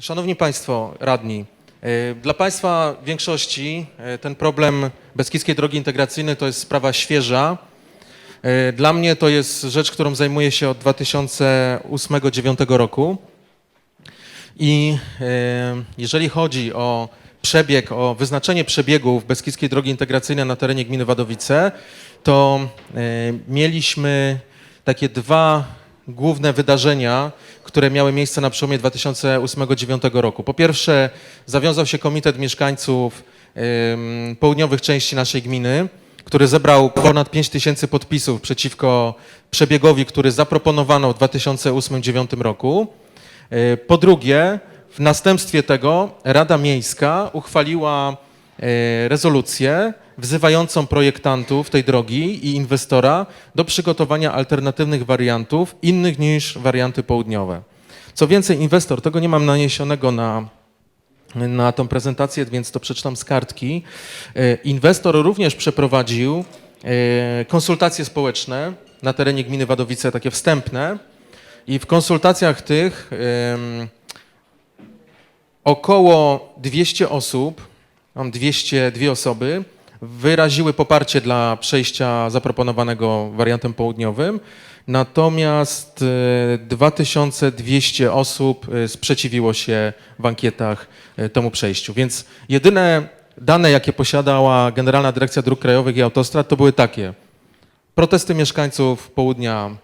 Szanowni Państwo radni, e, dla Państwa większości e, ten problem Beskidzkiej Drogi Integracyjnej to jest sprawa świeża. E, Dla mnie to jest rzecz, którą zajmuję się od 2008-2009 roku. I jeżeli chodzi o przebieg, o wyznaczenie przebiegów Beskidzkiej Drogi Integracyjnej na terenie gminy Wadowice, to mieliśmy takie dwa główne wydarzenia, które miały miejsce na przełomie 2008-2009 roku. Po pierwsze, zawiązał się Komitet Mieszkańców południowych części naszej gminy, który zebrał ponad 5 tysięcy podpisów przeciwko przebiegowi, który zaproponowano w 2008-2009 roku. E, Po drugie, w następstwie tego Rada Miejska uchwaliła e, rezolucję wzywającą projektantów tej drogi i inwestora do przygotowania alternatywnych wariantów, innych niż warianty południowe. Co więcej, inwestor, tego nie mam naniesionego na, na tą prezentację, więc to przeczytam z kartki. E, Inwestor również przeprowadził e, konsultacje społeczne na terenie gminy Wadowice, takie wstępne, i w konsultacjach tych około 200 osób, mam 202 osoby, wyraziły poparcie dla przejścia zaproponowanego wariantem południowym, natomiast e, 2200 osób e, sprzeciwiło się w ankietach e, temu przejściu. Więc jedyne dane, jakie posiadała Generalna Dyrekcja Dróg Krajowych i Autostrad, to były takie. Protesty mieszkańców południa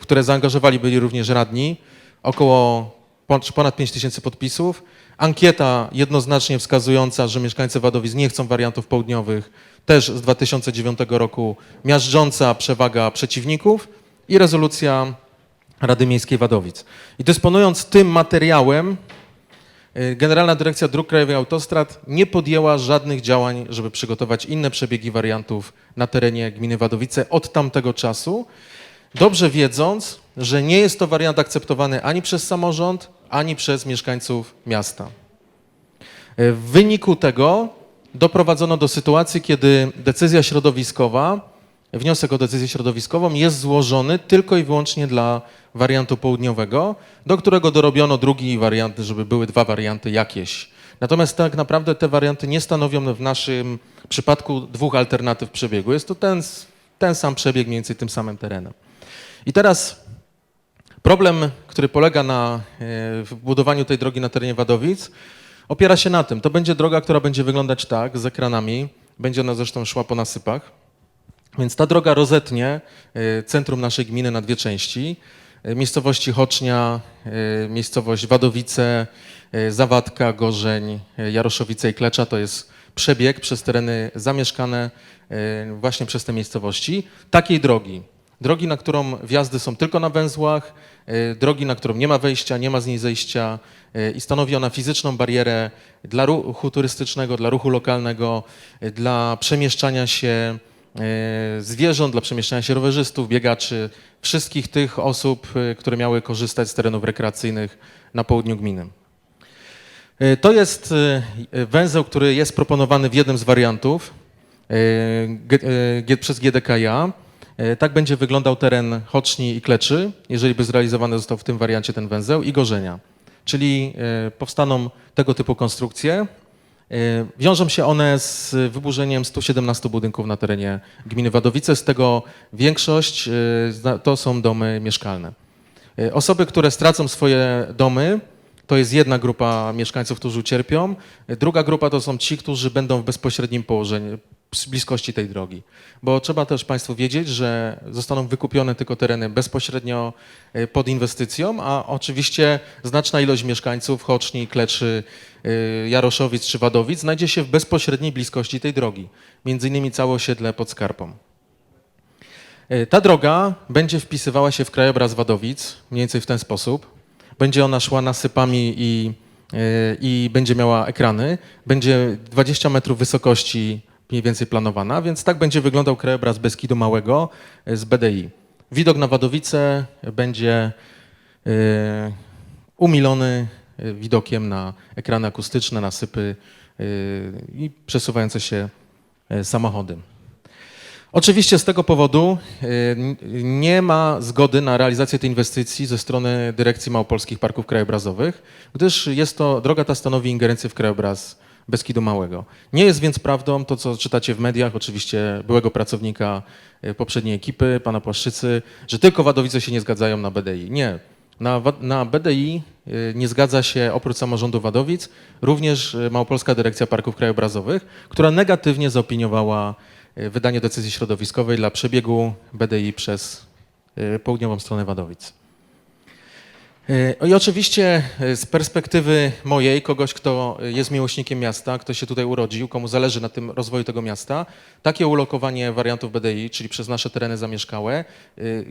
w które zaangażowali byli również radni, około pon- ponad 5 tysięcy podpisów. Ankieta jednoznacznie wskazująca, że mieszkańcy Wadowic nie chcą wariantów południowych, też z 2009 roku, miażdżąca przewaga przeciwników i rezolucja Rady Miejskiej Wadowic. I dysponując tym materiałem, y, Generalna Dyrekcja Dróg Krajowych i Autostrad nie podjęła żadnych działań, żeby przygotować inne przebiegi wariantów na terenie gminy Wadowice od tamtego czasu dobrze wiedząc, że nie jest to wariant akceptowany ani przez samorząd, ani przez mieszkańców miasta. W wyniku tego doprowadzono do sytuacji, kiedy decyzja środowiskowa, wniosek o decyzję środowiskową jest złożony tylko i wyłącznie dla wariantu południowego, do którego dorobiono drugi wariant, żeby były dwa warianty jakieś. Natomiast tak naprawdę te warianty nie stanowią w naszym przypadku dwóch alternatyw przebiegu. Jest to ten, ten sam przebieg mniej więcej tym samym terenem. I teraz problem, który polega na e, budowaniu tej drogi na terenie Wadowic, opiera się na tym. To będzie droga, która będzie wyglądać tak, z ekranami. Będzie ona zresztą szła po nasypach. Więc ta droga rozetnie e, centrum naszej gminy na dwie części. E, Miejscowości Hocznia, e, miejscowość Wadowice, Zawadka, Gorzeń, Jaroszowice i Klecza to jest przebieg przez tereny zamieszkane właśnie przez te miejscowości. Takiej drogi, drogi, na którą wjazdy są tylko na węzłach, e, drogi, na którą nie ma wejścia, nie ma z niej zejścia e, i stanowi ona fizyczną barierę dla ruchu turystycznego, dla ruchu lokalnego, e, dla przemieszczania się zwierząt, dla przemieszczania się rowerzystów, biegaczy, wszystkich tych osób, które miały korzystać z terenów rekreacyjnych na południu gminy. To jest węzeł, który jest proponowany w jednym z wariantów przez GDKiA. E, Tak będzie wyglądał teren Hoczni i Kleczy, jeżeli by zrealizowany został w tym wariancie ten węzeł, i Gorzenia. Czyli e, powstaną tego typu konstrukcje. E, Wiążą się one z wyburzeniem 117 budynków na terenie gminy Wadowice, z tego większość to są domy mieszkalne. Osoby, które stracą swoje domy, to jest jedna grupa mieszkańców, którzy ucierpią. Druga grupa to są ci, którzy będą w bezpośrednim położeniu, z bliskości tej drogi. Bo trzeba też Państwu wiedzieć, że zostaną wykupione tylko tereny bezpośrednio e, pod inwestycją, a oczywiście znaczna ilość mieszkańców Hoczni, Kleczy, e, Jaroszowic czy Wadowic znajdzie się w bezpośredniej bliskości tej drogi. Między innymi całe osiedle pod Skarpą. E, Ta droga będzie wpisywała się w krajobraz Wadowic, mniej więcej w ten sposób. Będzie ona szła nasypami i, i będzie miała ekrany. Będzie 20 metrów wysokości mniej więcej planowana, więc tak będzie wyglądał krajobraz Beskidu Małego e, z BDI. Widok na Wadowice będzie e, umilony e, widokiem na ekrany akustyczne, nasypy i przesuwające się samochody. Oczywiście z tego powodu nie ma zgody na realizację tej inwestycji ze strony Dyrekcji Małopolskich Parków Krajobrazowych, gdyż jest to, droga ta stanowi ingerencję w krajobraz Beskidu Małego. Nie jest więc prawdą to, co czytacie w mediach, oczywiście byłego pracownika y, poprzedniej ekipy, pana Płaszczycy, że tylko Wadowice się nie zgadzają na BDI. Nie. Na, na BDI y, nie zgadza się oprócz samorządu Wadowic również y, Małopolska Dyrekcja Parków Krajobrazowych, która negatywnie zaopiniowała wydanie decyzji środowiskowej dla przebiegu BDI przez południową stronę Wadowic. Y, I oczywiście y, z perspektywy mojej, kogoś, kto jest miłośnikiem miasta, kto się tutaj urodził, komu zależy na tym rozwoju tego miasta, takie ulokowanie wariantów BDI, czyli przez nasze tereny zamieszkałe,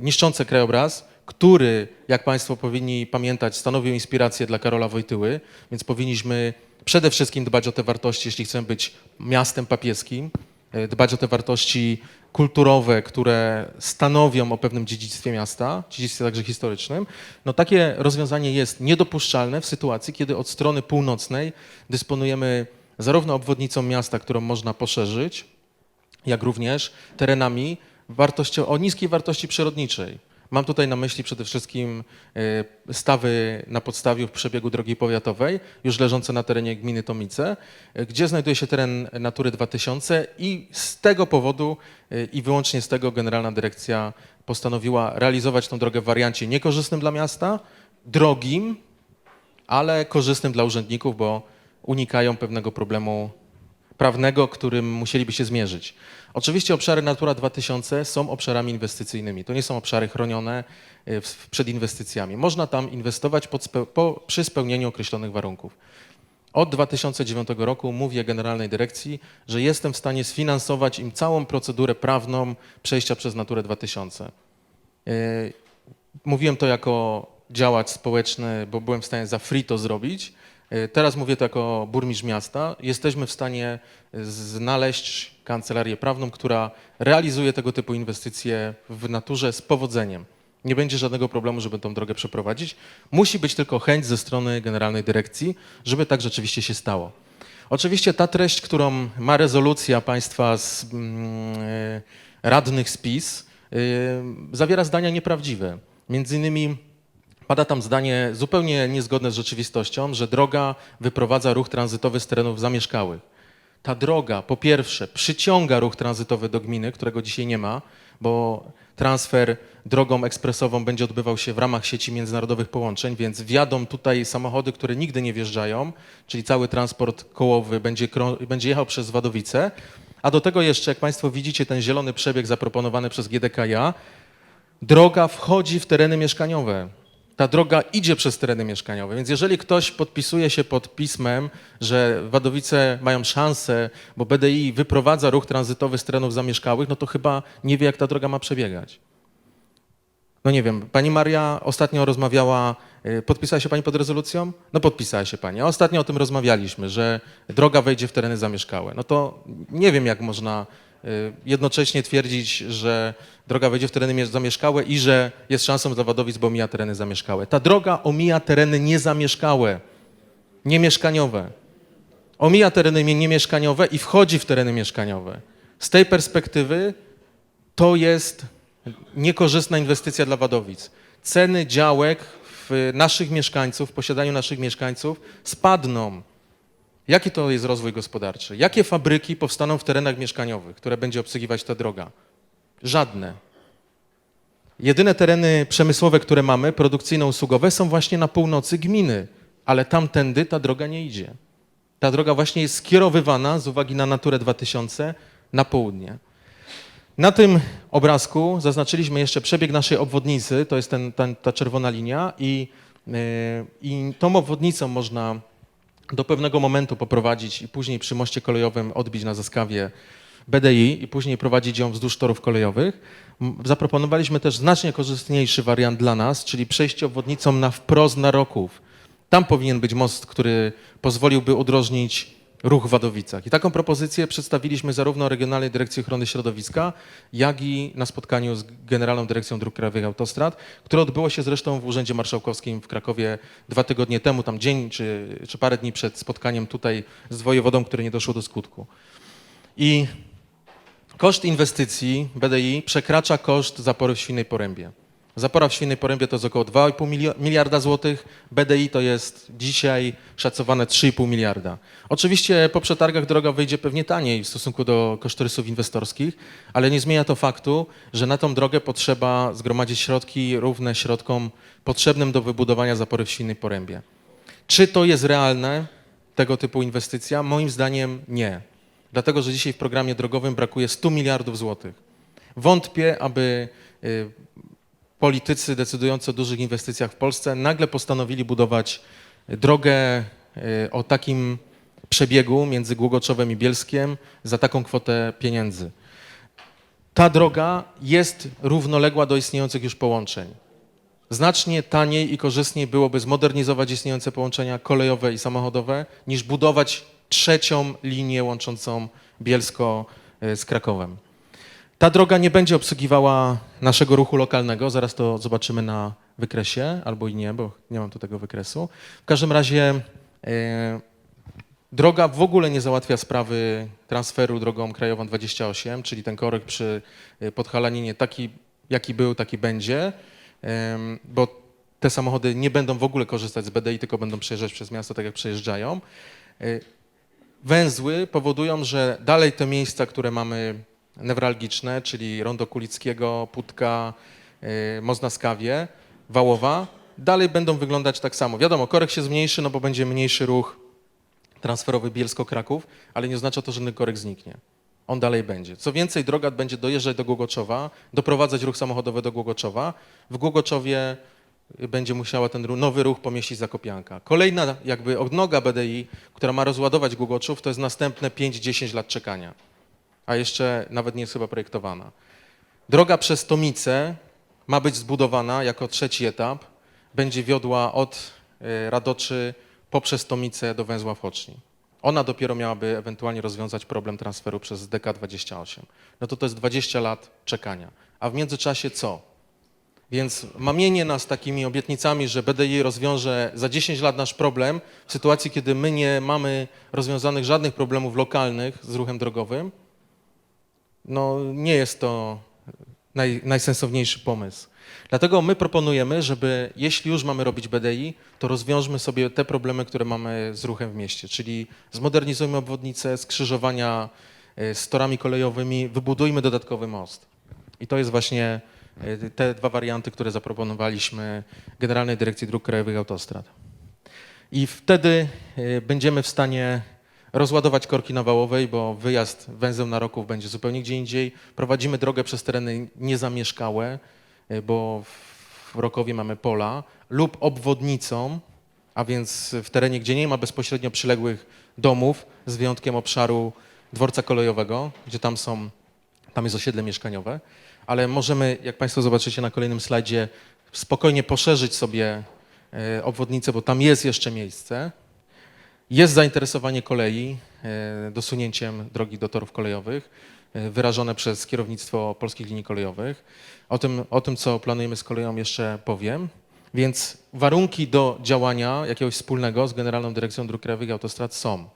niszczące krajobraz, który, jak Państwo powinni pamiętać, stanowił inspirację dla Karola Wojtyły, więc powinniśmy przede wszystkim dbać o te wartości, jeśli chcemy być miastem papieskim, dbać o te wartości kulturowe, które stanowią o pewnym dziedzictwie miasta, dziedzictwie także historycznym, no takie rozwiązanie jest niedopuszczalne w sytuacji, kiedy od strony północnej dysponujemy zarówno obwodnicą miasta, którą można poszerzyć, jak również terenami wartości, o niskiej wartości przyrodniczej. Mam tutaj na myśli przede wszystkim e, stawy na podstawiu w przebiegu drogi powiatowej, już leżące na terenie gminy Tomice, e, gdzie znajduje się teren Natury 2000 i z tego powodu e, i wyłącznie z tego Generalna Dyrekcja postanowiła realizować tą drogę w wariancie niekorzystnym dla miasta, drogim, ale korzystnym dla urzędników, bo unikają pewnego problemu prawnego, którym musieliby się zmierzyć. Oczywiście obszary Natura 2000 są obszarami inwestycyjnymi. To nie są obszary chronione w- przed inwestycjami. Można tam inwestować pod po, przy spełnieniu określonych warunków. Od 2009 roku mówię Generalnej Dyrekcji, że jestem w stanie sfinansować im całą procedurę prawną przejścia przez Naturę 2000. Y, Mówiłem to jako działacz społeczny, bo byłem w stanie za free to zrobić. Y, Teraz mówię to jako burmistrz miasta. Jesteśmy w stanie y, znaleźć kancelarię prawną, która realizuje tego typu inwestycje w naturze z powodzeniem. Nie będzie żadnego problemu, żeby tą drogę przeprowadzić. Musi być tylko chęć ze strony Generalnej Dyrekcji, żeby tak rzeczywiście się stało. Oczywiście ta treść, którą ma rezolucja państwa z mm, y, radnych z PiS, y, zawiera zdania nieprawdziwe. Między innymi pada tam zdanie zupełnie niezgodne z rzeczywistością, że droga wyprowadza ruch tranzytowy z terenów zamieszkałych. Ta droga, po pierwsze, przyciąga ruch tranzytowy do gminy, którego dzisiaj nie ma, bo transfer drogą ekspresową będzie odbywał się w ramach sieci międzynarodowych połączeń, więc wjadą tutaj samochody, które nigdy nie wjeżdżają, czyli cały transport kołowy będzie, będzie jechał przez Wadowice. A do tego jeszcze, jak Państwo widzicie, ten zielony przebieg zaproponowany przez GDKiA, droga wchodzi w tereny mieszkaniowe. Ta droga idzie przez tereny mieszkaniowe, więc jeżeli ktoś podpisuje się pod pismem, że Wadowice mają szansę, bo BDI wyprowadza ruch tranzytowy z terenów zamieszkałych, no to chyba nie wie, jak ta droga ma przebiegać. No nie wiem, pani Maria ostatnio rozmawiała, y, podpisała się pani pod rezolucją? No podpisała się pani. A ostatnio o tym rozmawialiśmy, że droga wejdzie w tereny zamieszkałe. No to nie wiem, jak można jednocześnie twierdzić, że droga wejdzie w tereny mie- zamieszkałe i że jest szansą dla Wadowic, bo omija tereny zamieszkałe. Ta droga omija tereny niezamieszkałe, niemieszkaniowe. Omija tereny mie- niemieszkaniowe i wchodzi w tereny mieszkaniowe. Z tej perspektywy to jest niekorzystna inwestycja dla Wadowic. Ceny działek w naszych mieszkańców, w posiadaniu naszych mieszkańców spadną. Jaki to jest rozwój gospodarczy? Jakie fabryki powstaną w terenach mieszkaniowych, które będzie obsługiwać ta droga? Żadne. Jedyne tereny przemysłowe, które mamy, produkcyjno-usługowe, są właśnie na północy gminy, ale tamtędy ta droga nie idzie. Ta droga właśnie jest skierowywana z uwagi na Naturę 2000 na południe. Na tym obrazku zaznaczyliśmy jeszcze przebieg naszej obwodnicy, to jest ten, ten, ta czerwona linia i, yy, i tą obwodnicą można do pewnego momentu poprowadzić i później przy moście kolejowym odbić na Zaskawie BDI i później prowadzić ją wzdłuż torów kolejowych. Zaproponowaliśmy też znacznie korzystniejszy wariant dla nas, czyli przejście obwodnicą na wprost na Roków. Tam powinien być most, który pozwoliłby udrożnić ruch w Wadowicach. I taką propozycję przedstawiliśmy zarówno Regionalnej Dyrekcji Ochrony Środowiska, jak i na spotkaniu z Generalną Dyrekcją Dróg Krajowych Autostrad, które odbyło się zresztą w Urzędzie Marszałkowskim w Krakowie dwa tygodnie temu, tam dzień czy, czy parę dni przed spotkaniem tutaj z wojewodą, które nie doszło do skutku. I Koszt inwestycji BDI przekracza koszt zapory w Świnnej Porębie. Zapora w Świnnej Porębie to jest około 2,5 milio- miliarda złotych, BDI to jest dzisiaj szacowane 3,5 miliarda. Oczywiście po przetargach droga wyjdzie pewnie taniej w stosunku do kosztorysów inwestorskich, ale nie zmienia to faktu, że na tą drogę potrzeba zgromadzić środki równe środkom potrzebnym do wybudowania zapory w Świnnej Porębie. Czy to jest realne, tego typu inwestycja? Moim zdaniem nie. Dlatego, że dzisiaj w programie drogowym brakuje 100 miliardów złotych. Wątpię, aby y, politycy decydujący o dużych inwestycjach w Polsce nagle postanowili budować drogę y, o takim przebiegu między Głogoczowem i Bielskiem za taką kwotę pieniędzy. Ta droga jest równoległa do istniejących już połączeń. Znacznie taniej i korzystniej byłoby zmodernizować istniejące połączenia kolejowe i samochodowe, niż budować trzecią linię łączącą Bielsko e, z Krakowem. Ta droga nie będzie obsługiwała naszego ruchu lokalnego, zaraz to zobaczymy na wykresie, albo i nie, bo nie mam tu tego wykresu. W każdym razie e, droga w ogóle nie załatwia sprawy transferu drogą krajową 28, czyli ten korek przy e, Podhalaninie taki, jaki był, taki będzie, bo te samochody nie będą w ogóle korzystać z BDI, tylko będą przejeżdżać przez miasto tak, jak przejeżdżają. E, Węzły powodują, że dalej te miejsca, które mamy newralgiczne, czyli Rondo Kulickiego, Putka, yy, Moznaskawie, Wałowa, dalej będą wyglądać tak samo. Wiadomo, korek się zmniejszy, no bo będzie mniejszy ruch transferowy Bielsko-Kraków, ale nie oznacza to, że ten korek zniknie. On dalej będzie. Co więcej, droga będzie dojeżdżać do Głogoczowa, doprowadzać ruch samochodowy do Głogoczowa. W Głogoczowie będzie musiała ten nowy ruch pomieścić Zakopianka. Kolejna jakby odnoga BDI, która ma rozładować Głogoczów, to jest następne 5-10 lat czekania, a jeszcze nawet nie jest chyba projektowana. Droga przez Tomicę ma być zbudowana jako trzeci etap. Będzie wiodła od e, Radoczy poprzez Tomicę do węzła w. Ona dopiero miałaby ewentualnie rozwiązać problem transferu przez DK28. No to to jest 20 lat czekania. A w międzyczasie co? Więc mamienie nas takimi obietnicami, że BDI rozwiąże za 10 lat nasz problem, w sytuacji, kiedy my nie mamy rozwiązanych żadnych problemów lokalnych z ruchem drogowym, no nie jest to naj, najsensowniejszy pomysł. Dlatego my proponujemy, żeby jeśli już mamy robić BDI, to rozwiążmy sobie te problemy, które mamy z ruchem w mieście, czyli zmodernizujmy obwodnicę, skrzyżowania e, z torami kolejowymi, wybudujmy dodatkowy most. I to jest właśnie e, te dwa warianty, które zaproponowaliśmy Generalnej Dyrekcji Dróg Krajowych i Autostrad. I wtedy e, będziemy w stanie rozładować korki na Wałowej, bo wyjazd węzeł na Roków będzie zupełnie gdzie indziej. Prowadzimy drogę przez tereny niezamieszkałe, e, bo w Rokowie mamy pola, lub obwodnicą, a więc w terenie, gdzie nie ma bezpośrednio przyległych domów, z wyjątkiem obszaru dworca kolejowego, gdzie tam są, tam jest osiedle mieszkaniowe, ale możemy, jak Państwo zobaczycie na kolejnym slajdzie, spokojnie poszerzyć sobie e, obwodnicę, bo tam jest jeszcze miejsce. Jest zainteresowanie kolei e, dosunięciem drogi do torów kolejowych, e, wyrażone przez kierownictwo polskich linii kolejowych. O tym, o tym, co planujemy z koleją, jeszcze powiem. Więc warunki do działania jakiegoś wspólnego z Generalną Dyrekcją Dróg Krajowych i Autostrad są.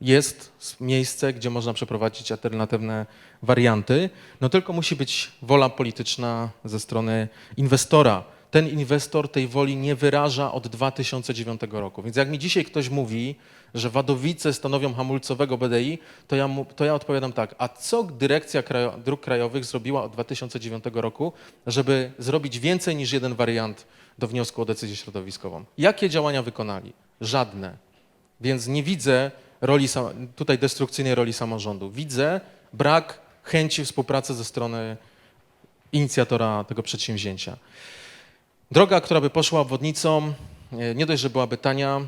Jest miejsce, gdzie można przeprowadzić alternatywne warianty, no tylko musi być wola polityczna ze strony inwestora. Ten inwestor tej woli nie wyraża od 2009 roku. Więc jak mi dzisiaj ktoś mówi, że Wadowice stanowią hamulcowego BDI, to ja, mu, to ja odpowiadam tak, a co Dyrekcja Krajo, Dróg Krajowych zrobiła od 2009 roku, żeby zrobić więcej niż jeden wariant do wniosku o decyzję środowiskową? Jakie działania wykonali? Żadne. Więc nie widzę roli, tutaj destrukcyjnej roli samorządu. Widzę brak chęci współpracy ze strony inicjatora tego przedsięwzięcia. Droga, która by poszła obwodnicą, e, nie dość, że byłaby tania,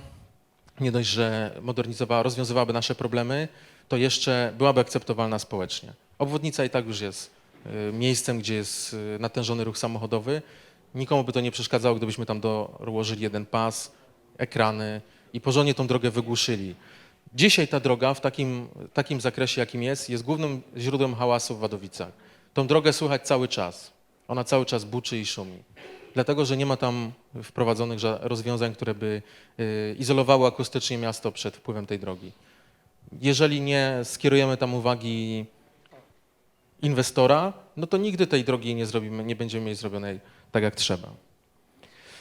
nie dość, że modernizowała, rozwiązywałaby nasze problemy, to jeszcze byłaby akceptowalna społecznie. Obwodnica i tak już jest e, miejscem, gdzie jest e, natężony ruch samochodowy. Nikomu by to nie przeszkadzało, gdybyśmy tam dołożyli jeden pas, ekrany i porządnie tą drogę wygłuszyli. Dzisiaj ta droga w takim, takim zakresie, jakim jest, jest głównym źródłem hałasu w Wadowicach. Tą drogę słychać cały czas. Ona cały czas buczy i szumi. Dlatego, że nie ma tam wprowadzonych rozwiązań, które by y, izolowały akustycznie miasto przed wpływem tej drogi. Jeżeli nie skierujemy tam uwagi inwestora, no to nigdy tej drogi nie zrobimy, nie będziemy mieli zrobionej tak jak trzeba.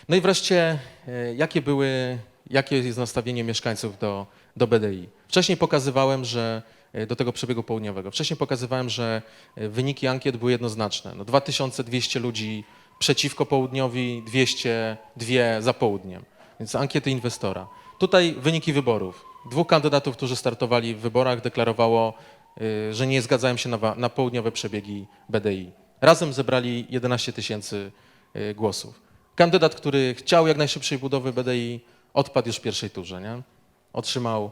No i wreszcie, e, jakie były, jakie jest nastawienie mieszkańców do, do BDI? Wcześniej pokazywałem, że e, do tego przebiegu południowego. Wcześniej pokazywałem, że wyniki ankiet były jednoznaczne. No 2200 ludzi przeciwko południowi, 202 za południem. Więc ankiety inwestora. Tutaj wyniki wyborów. Dwóch kandydatów, którzy startowali w wyborach, deklarowało, y, że nie zgadzają się na, na południowe przebiegi BDI. Razem zebrali 11 tysięcy y, głosów. Kandydat, który chciał jak najszybszej budowy BDI, odpadł już w pierwszej turze. Nie? Otrzymał y,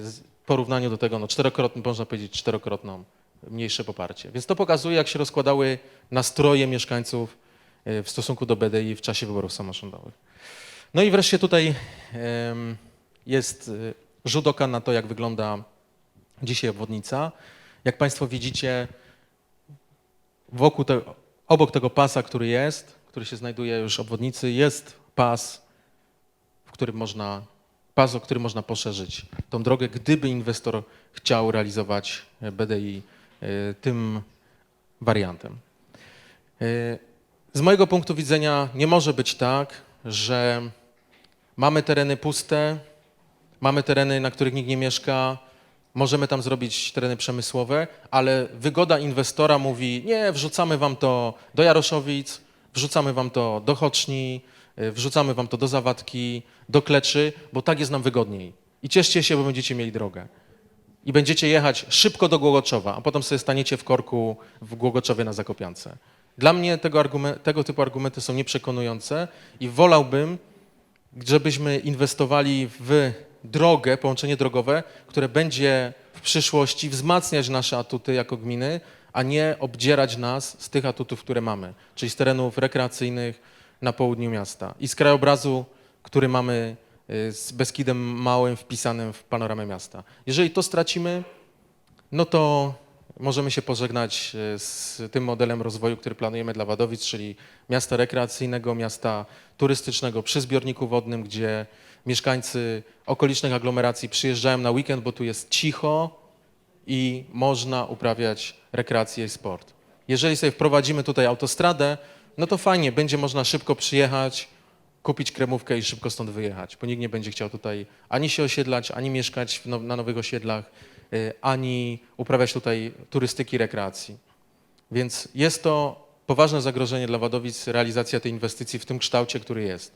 w porównaniu do tego, no czterokrotnie, można powiedzieć, czterokrotną mniejsze poparcie. Więc to pokazuje, jak się rozkładały nastroje mieszkańców w stosunku do BDI w czasie wyborów samorządowych. No i wreszcie tutaj jest y, rzut oka na to, jak wygląda dzisiaj obwodnica. Jak Państwo widzicie, wokół te, obok tego pasa, który jest, który się znajduje już obwodnicy, jest pas, w którym można, pas, o który można poszerzyć tą drogę, gdyby inwestor chciał realizować e, BDI e, tym wariantem. Z mojego punktu widzenia nie może być tak, że mamy tereny puste, mamy tereny, na których nikt nie mieszka, możemy tam zrobić tereny przemysłowe, ale wygoda inwestora mówi, nie, wrzucamy wam to do Jaroszowic, wrzucamy wam to do Choczni, y, wrzucamy wam to do Zawadki, do Kleczy, bo tak jest nam wygodniej. I cieszcie się, bo będziecie mieli drogę. I będziecie jechać szybko do Głogoczowa, a potem sobie staniecie w korku w Głogoczowie na Zakopiance. Dla mnie tego, argumen- tego typu argumenty są nieprzekonujące i wolałbym, żebyśmy inwestowali w drogę, połączenie drogowe, które będzie w przyszłości wzmacniać nasze atuty jako gminy, a nie obdzierać nas z tych atutów, które mamy, czyli z terenów rekreacyjnych na południu miasta i z krajobrazu, który mamy y, z Beskidem Małym wpisanym w panoramę miasta. Jeżeli to stracimy, no to możemy się pożegnać e, z tym modelem rozwoju, który planujemy dla Wadowic, czyli miasta rekreacyjnego, miasta turystycznego przy zbiorniku wodnym, gdzie mieszkańcy okolicznych aglomeracji przyjeżdżają na weekend, bo tu jest cicho i można uprawiać rekreację i sport. Jeżeli sobie wprowadzimy tutaj autostradę, no to fajnie, będzie można szybko przyjechać, kupić kremówkę i szybko stąd wyjechać, bo nikt nie będzie chciał tutaj ani się osiedlać, ani mieszkać na nowych osiedlach, ani uprawiać tutaj turystyki, rekreacji. Więc jest to poważne zagrożenie dla Wadowic, realizacja tej inwestycji w tym kształcie, który jest.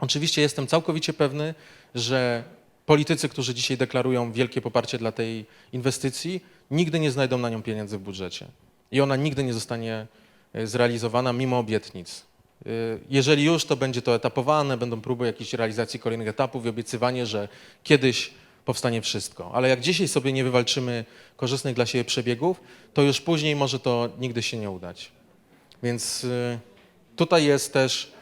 Oczywiście jestem całkowicie pewny, że politycy, którzy dzisiaj deklarują wielkie poparcie dla tej inwestycji, nigdy nie znajdą na nią pieniędzy w budżecie. I ona nigdy nie zostanie e, zrealizowana mimo obietnic. E, Jeżeli już, to będzie to etapowane, będą próby jakiejś realizacji kolejnych etapów i obiecywanie, że kiedyś powstanie wszystko. Ale jak dzisiaj sobie nie wywalczymy korzystnych dla siebie przebiegów, to już później może to nigdy się nie udać. Więc y, tutaj jest też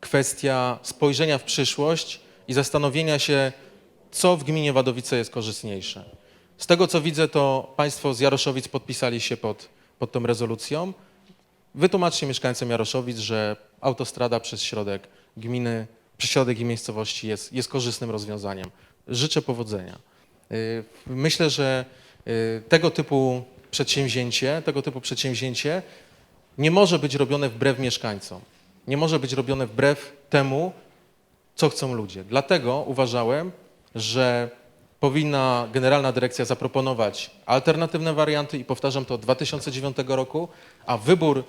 kwestia spojrzenia w przyszłość i zastanowienia się, co w gminie Wadowice jest korzystniejsze. Z tego co widzę, to Państwo z Jaroszowic podpisali się pod, pod tą rezolucją. Wytłumaczcie mieszkańcom Jaroszowic, że autostrada przez środek gminy, przez środek i miejscowości jest, jest korzystnym rozwiązaniem. Życzę powodzenia. Y, Myślę, że y, tego typu przedsięwzięcie, tego typu przedsięwzięcie nie może być robione wbrew mieszkańcom. Nie może być robione wbrew temu, co chcą ludzie. Dlatego uważałem, że powinna Generalna Dyrekcja zaproponować alternatywne warianty i powtarzam to od 2009 roku, a wybór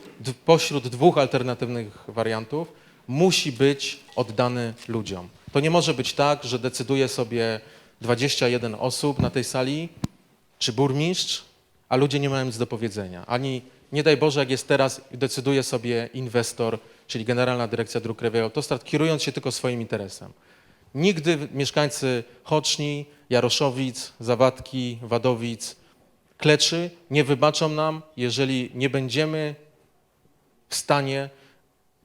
pośród dwóch alternatywnych wariantów musi być oddany ludziom. To nie może być tak, że decyduje sobie 21 osób na tej sali, czy burmistrz, a ludzie nie mają nic do powiedzenia. Ani, nie daj Boże, jak jest teraz, decyduje sobie inwestor, czyli Generalna Dyrekcja Dróg Krajowych Autostrad, kierując się tylko swoim interesem. Nigdy mieszkańcy Choczni, Jaroszowic, Zawadki, Wadowic, Kleczy nie wybaczą nam, jeżeli nie będziemy w stanie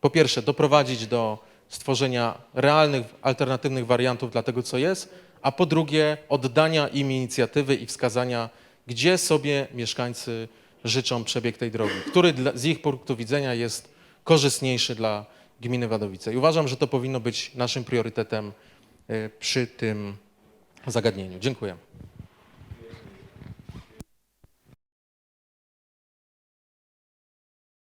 po pierwsze doprowadzić do stworzenia realnych, alternatywnych wariantów dla tego, co jest, a po drugie oddania im inicjatywy i wskazania, gdzie sobie mieszkańcy życzą przebieg tej drogi, który dla, z ich punktu widzenia jest korzystniejszy dla gminy Wadowice. I uważam, że to powinno być naszym priorytetem y, przy tym zagadnieniu. Dziękuję.